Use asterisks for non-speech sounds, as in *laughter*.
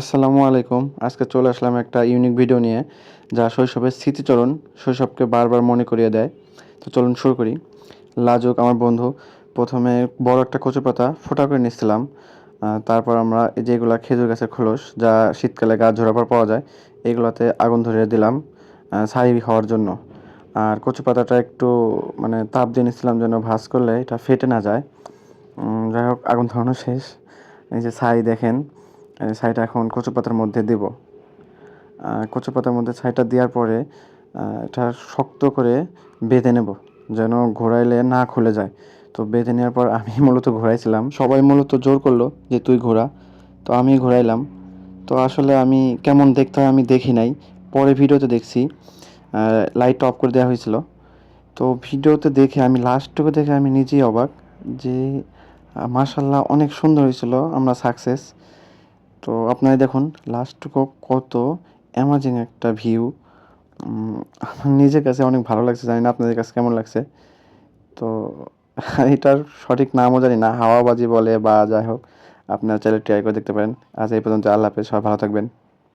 আসসালামু আলাইকুম। আজকে চলে আসলাম একটা ইউনিক ভিডিও নিয়ে যা শৈশবের স্মৃতিচরণ শৈশবকে বারবার মনে করিয়ে দেয়। তো চলুন শুরু করি। লাজুক আমার বন্ধু প্রথমে বড় একটা কচু পাতা ফোটা করে নিচ্ছিলাম। আহ, তারপর আমরা যেগুলা খেজুর গাছের খোলস যা শীতকালে গাছ ঝরার পর পাওয়া যায় এগুলোতে আগুন ধরিয়ে দিলাম ছাই হওয়ার জন্য। আর কচু পাতাটা একটু মানে তাপ দিয়ে নিচ্ছিলাম যেন ভাঁজ করলে এটা ফেটে না যায়। যাই হোক আগুন ধরানো শেষ। এই যে ছাই দেখেন ছাইটা এখন কচু পাতার মধ্যে দেব। কচু পাতার মধ্যে ছাইটা দেওয়ার পরে এটা শক্ত করে বেঁধে নেব, যেন ঘোরাইলে না খুলে যায়। তো বেঁধে নেওয়ার পর আমি *laughs* মূলত ঘোরাইছিলাম। সবাই মূলত জোর করল যে, তুই ঘোরা। তো আমি ঘোরাইলাম। তো আসলে আমি কেমন দেখতে হয় আমি দেখি নাই। পরে ভিডিওতে দেখছি লাইট অফ করে দেওয়া হয়েছিল। তো ভিডিওতে দেখে আমি, লাস্টটুকু দেখে আমি নিজেই অবাক যে মাশাল্লাহ অনেক সুন্দর হয়েছিল। আমরা সাকসেস। তো আপনারা দেখুন লাস্টটুকু কত অ্যামাজিং একটা ভিউ নিজের কাছে অনেক ভালো লাগছে, জানি না আপনাদের কাছে কেমন লাগছে। তো *laughs* এটার সঠিক নামও জানি না, হাওয়াবাজি বলে বা যাই হোক, আপনারা চাইলে ট্রাই করে দেখতে পারেন। আজ এই পর্যন্ত, আল্লাহ হাফেজ, সবাই ভালো থাকবেন।